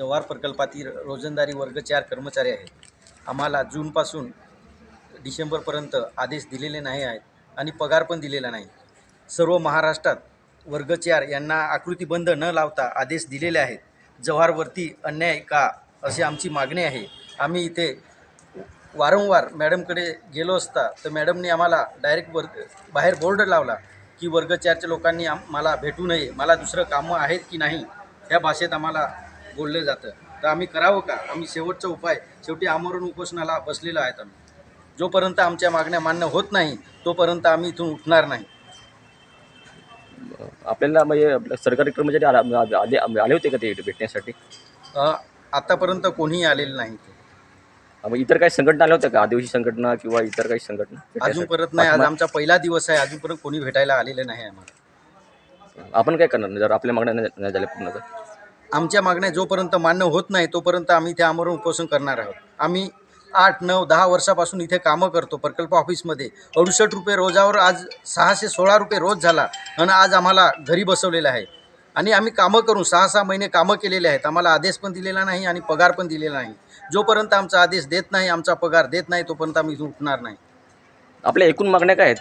जव्हार प्रकल्पातील रोजंदारी वर्ग चार कर्मचारी आहेत. आम्हाला जूनपासून डिसेंबरपर्यंत आदेश दिलेले नाही आहेत आणि पगार पण दिलेला नाही. सर्व महाराष्ट्रात वर्ग चार यांना आकृतीबंध न लावता आदेश दिलेले आहेत. जव्हारवरती अन्याय का अशी आमची मागणी आहे. आम्ही इथे वारंवार मॅडमकडे गेलो असता तर मॅडमने आम्हाला डायरेक्ट वर्ग बाहेर बोर्ड लावला की वर्ग चारच्या लोकांनी आम मला भेटू नये मला दुसरं कामं आहेत की नाही ह्या भाषेत आम्हाला बोललं जातं. तर आम्ही करावं का? आम्ही शेवटचा उपाय शेवटी आमरण उपोषणाला बसलेलो आहेत आम्ही. जोपर्यंत आमच्या मागण्या मान्य होत नाही तोपर्यंत आम्ही इथून उठणार नाही. आपल्याला म्हणजे सरकारी कर्मचारी आला- आले आले होते का ते भेटण्यासाठी? आतापर्यंत कोणीही आलेलं नाही. मग इतर काही संघटना आल्या होत्या का? आदिवासी संघटना किंवा इतर काही संघटना अजून? परत नाही आज आमचा पहिला दिवस आहे. अजूनपर्यंत कोणी भेटायला आलेलं नाही आम्हाला. आपण काय करणार? जर आपल्या मागण्या नाही झाल्या पूर्ण तर? आमच्या मागण्या जोपर्यंत मान्य होत नाही तोपर्यंत आम्ही इथे आमरण उपोषण करणार आहोत. आम्ही आठ नऊ दहा वर्षापासून इथे कामं करतो प्रकल्प ऑफिसमध्ये. अडुसष्ट रुपये रोजावर आज सहाशे सोळा रुपये रोज झाला आणि आज आम्हाला घरी बसवलेलं आहे. आणि आम्ही कामं करून सहा सहा महिने कामं केलेले आहेत. आम्हाला आदेश पण दिलेला नाही आणि पगार पण दिलेला नाही. जोपर्यंत आमचा आदेश देत नाही आमचा पगार देत नाही तोपर्यंत आम्ही इथून उठणार नाही. आपल्या एकूण मागण्या काय आहेत?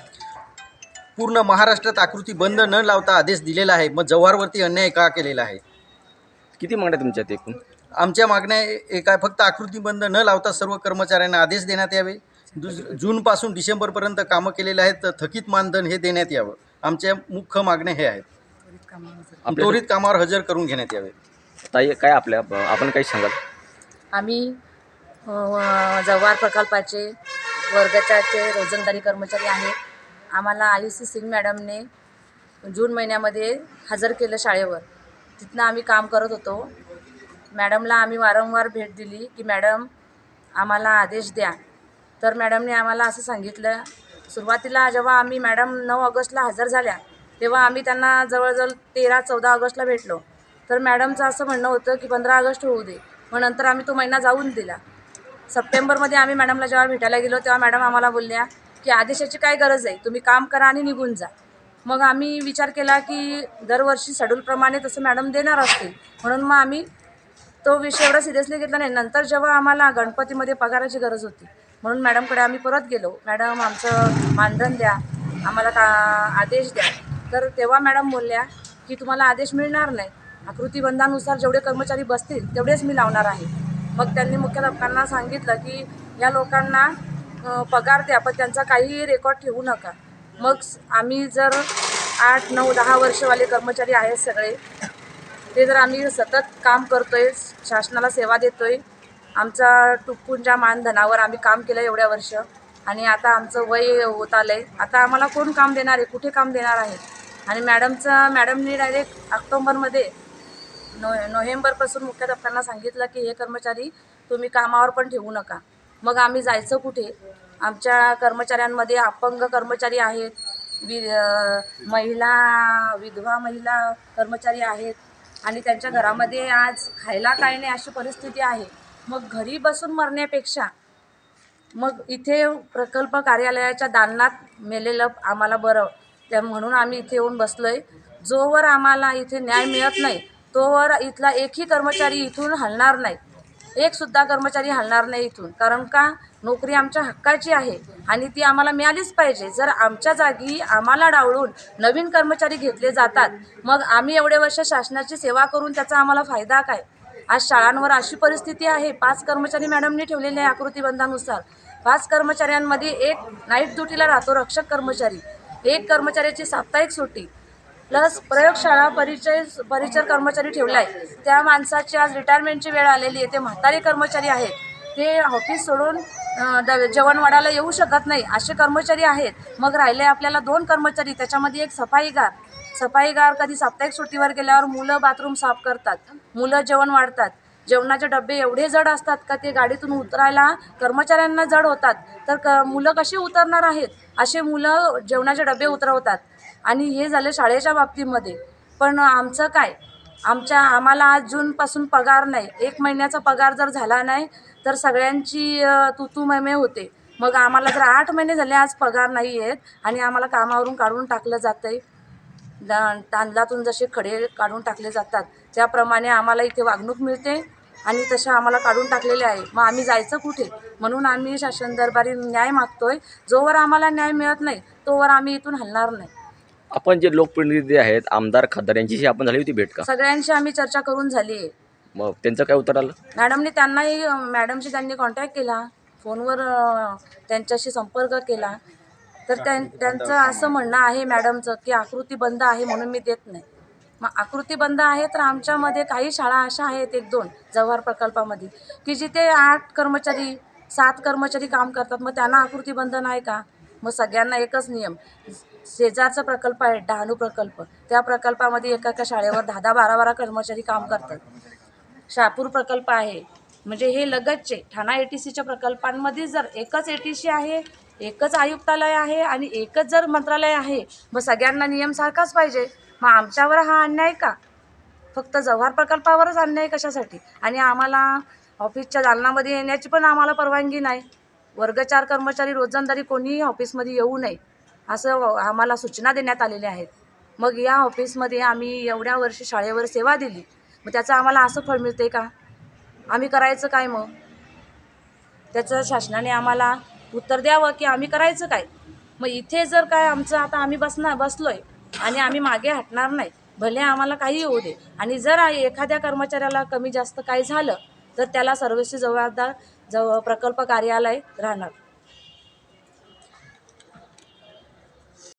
पूर्ण महाराष्ट्रात आकृती बंद न लावता आदेश दिलेला आहे. मग जव्हारवरती अन्याय का केलेला आहे? किती मागण्या तुमच्या आहेत एकूण? आमच्या मागण्या एक आहे फक्त आकृती बंद न लावता सर्व कर्मचाऱ्यांना आदेश देण्यात यावे. दुस जूनपासून डिसेंबरपर्यंत कामं केलेले आहेत तर थकीत मानधन हे देण्यात यावं. आमच्या मुख्य मागण्या हे आहेत. त्वरित कामावर हजर करून घेण्यात यावे. ताई काय आपल्या आपण काही सांगाल? आम्ही जव्हार प्रकल्पाचे वर्गचाचे रोजंदारी कर्मचारी आहेत आम्हाला आयुषी सिंग मॅडमने जून महिन्यामध्ये हजर केलं शाळेवर. तिथनं आम्ही काम करत होतो. मॅडमला आम्ही वारंवार भेट दिली की मॅडम आम्हाला आदेश द्या. तर मॅडमने आम्हाला असं सांगितलं. सुरुवातीला जेव्हा आम्ही मॅडम नऊ ऑगस्टला हजर झाल्या तेव्हा आम्ही त्यांना जवळजवळ तेरा चौदा ऑगस्टला भेटलो. तर मॅडमचं असं म्हणणं होतं की पंधरा ऑगस्ट होऊ दे. मग नंतर आम्ही तो महिना जाऊन दिला. सप्टेंबरमध्ये आम्ही मॅडमला जेव्हा भेटायला गेलो तेव्हा मॅडम आम्हाला बोलल्या की आदेशाची काय गरज आहे? तुम्ही काम करा आणि निघून जा. मग आम्ही विचार केला की दरवर्षी शेड्यूलप्रमाणे तसं मॅडम देणार असतील. म्हणून मग आम्ही तो विषय एवढा सिरियसली घेतला नाही. नंतर जेव्हा आम्हाला गणपतीमध्ये पगाराची गरज होती म्हणून मॅडमकडे आम्ही परत गेलो. मॅडम आमचं मानधन द्या आम्हाला का आदेश द्या. तर तेव्हा मॅडम बोलल्या की तुम्हाला आदेश मिळणार नाही. आकृतीबंधानुसार जेवढे कर्मचारी बसतील तेवढेच मी लावणार आहे. मग त्यांनी मुख्याध्यापकांना सांगितलं की या लोकांना पगार द्या पण त्यांचा काहीही रेकॉर्ड ठेवू नका. मग आम्ही जर आठ नऊ दहा वर्षवाले कर्मचारी आहेत सगळे ते जर आम्ही सतत काम करतोय शासनाला सेवा देतोय आमचा टुकूंच्या मानधनावर आम्ही काम केलं एवढ्या वर्ष आणि आता आमचं वय होत आलं आहे आता आम्हाला कोण काम देणार आहे? कुठे काम देणार आहे? आणि मॅडमचं मॅडमनी डायरेक्ट ऑक्टोंबरमध्ये नो नोव्हेंबरपासून मुख्याध्यापकांना सांगितलं की हे कर्मचारी तुम्ही कामावर पण ठेवू नका. मग आम्ही जायचं कुठे? आमच्या कर्मचाऱ्यांमध्ये अपंग कर्मचारी आहेत वि महिला विधवा महिला कर्मचारी आहेत आणि त्यांच्या घरामध्ये आज खायला काय नाही अशी परिस्थिती आहे. मग घरी बसून मरण्यापेक्षा मग इथे प्रकल्प कार्यालयाच्या दालनात मेलेलं आम्हाला बरं. त्या म्हणून आम्ही इथे येऊन बसलो आहे जोवर आम्हाला इथे न्याय मिळत नाही तोवर इथला एकही कर्मचारी इथून हलणार नाही. एकसुद्धा कर्मचारी हलणार नाही इथून. कारण का? नोकरी आमच्या हक्काची आहे आणि ती आम्हाला मिळालीच पाहिजे. जर आमच्या जागी आम्हाला डावळून नवीन कर्मचारी घेतले जातात मग आम्ही एवढे वर्ष शासनाची सेवा करून त्याचा आम्हाला फायदा काय? आज शाळांवर अशी परिस्थिती आहे पाच कर्मचारी मॅडमनी ठेवलेले आहे आकृतीबंधानुसार. पाच कर्मचाऱ्यांमध्ये एक नाईट ड्युटीला राहतो रक्षक कर्मचारी एक कर्मचाऱ्याची साप्ताहिक सुट्टी प्लस प्रयोगशाळा परिचय परिचर कर्मचारी ठेवला आहे त्या माणसाची आज रिटायरमेंटची वेळ आलेली आहे ते म्हातारे कर्मचारी आहेत. ते ऑफिस सोडून द- जेवणवाड्याला येऊ शकत नाही असे कर्मचारी आहेत. मग राहिले आपल्याला दोन कर्मचारी त्याच्यामध्ये एक सफाईगार. सफाईगार कधी साप्ताहिक सुट्टीवर गेल्यावर मुलं बाथरूम साफ करतात मुलं जेवण वाढतात. जेवणाचे डबे एवढे जड असतात का ते गाडीतून उतरायला कर्मचाऱ्यांना जड होतात. तर क मुलं कशी उतरणार आहेत असे मुलं जेवणाचे डबे उतरवतात. आणि हे झालं शाळेच्या बाबतीमध्ये. पण आमचं काय आमच्या आम्हाला आज जूनपासून पगार नाही. एक महिन्याचा पगार जर झाला नाही तर सगळ्यांची अ, तुतू मैमे होते. मग आम्हाला जर आठ महिने झाले आज पगार नाही आहेत आणि आम्हाला कामावरून काढून टाकलं जातं आहे तांदळातून जसे खडे काढून टाकले जातात त्याप्रमाणे आम्हाला इथे वागणूक मिळते आणि तशा आम्हाला काढून टाकलेले आहे. मग आम्ही जायचं कुठे? म्हणून आम्ही शासन दरबारी न्याय मागतोय. जोवर आम्हाला न्याय मिळत नाही तोवर आम्ही इथून हलणार नाही. आपण जे लोकप्रतिनिधी आहेत आमदार खासदार यांच्याशी आपण झाली होती भेट का? सगळ्यांशी आम्ही चर्चा करून झाली. आहे मग त्यांचं काय उत्तर आलं? मॅडमने त्यांनाही मॅडमशी त्यांनी कॉन्टॅक्ट केला. फोनवर अ, त्यांच्याशी संपर्क केला. तर त्यां त्यांचं असं म्हणणं आहे मॅडमचं की आकृती बंद आहे म्हणून मी देत नाही. मग आकृती बंद आहे तर आमच्यामध्ये काही शाळा अशा आहेत एक दोन जव्हार प्रकल्पामध्ये की जिथे आठ कर्मचारी सात कर्मचारी काम करतात. मग त्यांना आकृती बंद नाही का? मग सगळ्यांना एकच नियम शेजारचा प्रकल्प आहे डहाणू प्रकल्प. त्या प्रकल्पामध्ये एका एका शाळेवर दहा दहा बारा बारा कर्मचारी काम करतात. शहापूर प्रकल्प आहे. म्हणजे हे लगतचे ठाणा ए टी सीच्या प्रकल्पांमध्ये जर एकच ए टी सी आहे एकच आयुक्तालय आहे आणि एकच जर मंत्रालय आहे मग सगळ्यांना नियम सारखाच पाहिजे. मग आमच्यावर हा अन्याय का? फक्त जव्हार प्रकल्पावरच अन्याय कशासाठी? आणि आम्हाला ऑफिसच्या दालनामध्ये येण्याची पण आम्हाला परवानगी नाही. वर्ग चार कर्मचारी रोजंदारी कोणीही ऑफिसमध्ये येऊ नये. असं आम्हाला सूचना देण्यात आलेल्या आहेत. मग या ऑफिसमध्ये आम्ही एवढ्या वर्षी शाळेवर सेवा दिली. मग त्याचं आम्हाला असं फळ मिळते का? आम्ही करायचं काय मग? त्याचं शासनाने आम्हाला उत्तर द्यावं की आम्ही करायचं काय? मग इथे जर काय आमचं आता आम्ही बसणार बसलो आहे आणि आम्ही मागे हटणार नाही भले आम्हाला काही येऊ दे. आणि जर एखाद्या कर्मचाऱ्याला कमी जास्त काही झालं तर त्याला सर्वस्वी जबाबदार जव प्रकल्प कार्यालय राहणार.